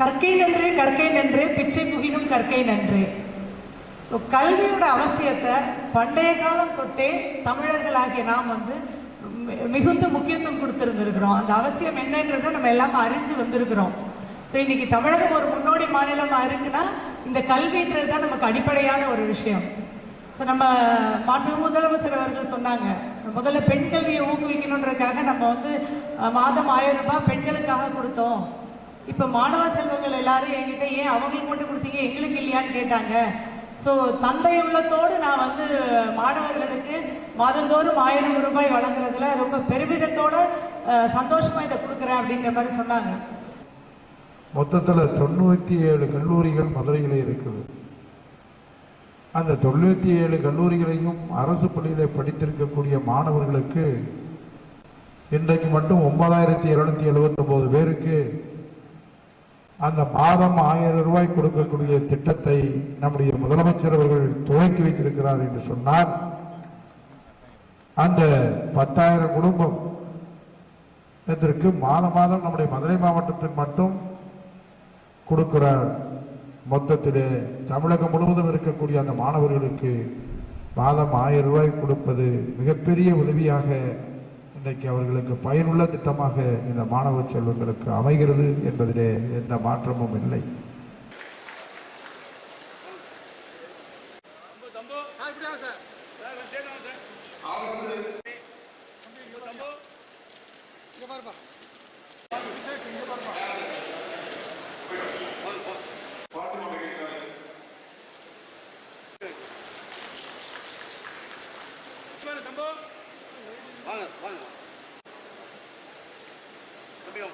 கற்கை நன்று கற்கை நன்று பிச்சை புகினும் கற்கை நன்று. ஸோ கல்வியோட அவசியத்தை பண்டைய காலம் தொட்டே தமிழர்களாகிய நாம் வந்து மிகுந்த முக்கியத்துவம் கொடுத்துருந்துருக்கிறோம். அந்த அவசியம் என்னன்றதை நம்ம எல்லாம் அறிஞ்சு வந்திருக்கிறோம். ஸோ இன்னைக்கு தமிழகம் ஒரு முன்னோடி மாநிலமாக இருக்குன்னா இந்த கல்வின்றது தான் நமக்கு அடிப்படையான ஒரு விஷயம். ஸோ நம்ம மாண்பு முதலமைச்சர் அவர்கள் சொன்னாங்க முதல்ல பெண் கல்வியை ஊக்குவிக்கணுன்றதுக்காக நம்ம வந்து மாதம் ஆயிரம் ரூபாய் பெண்களுக்காக கொடுத்தோம். இப்போ மாணவ செல்வங்கள் எல்லாரும் என்கிட்ட ஏன் அவங்களுக்கு மட்டும் கொடுத்தீங்க? எங்களுக்கு இல்லையான்னு கேட்டாங்க. ஸோ தந்தை உள்ளத்தோடு நான் வந்து மாணவர்களுக்கு மாதந்தோறும் ஆயிரம் ரூபாய் வழங்குறதுல ரொம்ப பெருமிதத்தோட சந்தோஷமாக சந்தோஷமா இதை கொடுக்குறேன் அப்படின்ற மாதிரி சொன்னாங்க. மொத்தத்தில் தொண்ணூற்றி ஏழு கல்லூரிகள் மதுரையில் இருக்குது. அந்த தொண்ணூற்றி ஏழு கல்லூரிகளையும் அரசு பள்ளியில் படித்திருக்கக்கூடிய மாணவர்களுக்கு இன்றைக்கு மட்டும் ஒன்பதாயிரத்தி இரநூத்தி எழுபத்தொம்போது பேருக்கு அந்த மாதம் ஆயிரம் ரூபாய் கொடுக்கக்கூடிய திட்டத்தை நம்முடைய முதலமைச்சர் அவர்கள் துவக்கி வைத்திருக்கிறார் என்று சொன்னால் அந்த பத்தாயிரம் குடும்பம் இதற்கு மாதம் மாதம் நம்முடைய மதுரை மாவட்டத்தில் மட்டும் கொடுக்கிறார். மொத்தத்திலே தமிழகம் முழுவதும் இருக்கக்கூடிய அந்த மாணவர்களுக்கு மாதம் ஆயிரம் ரூபாய் கொடுப்பது மிகப்பெரிய உதவியாக இன்றைக்கு அவர்களுக்கு பயனுள்ள திட்டமாக இந்த மாணவ செல்வங்களுக்கு அமைகிறது என்பதிலே எந்த மாற்றமும் இல்லை. 完了，完了，完了，这有。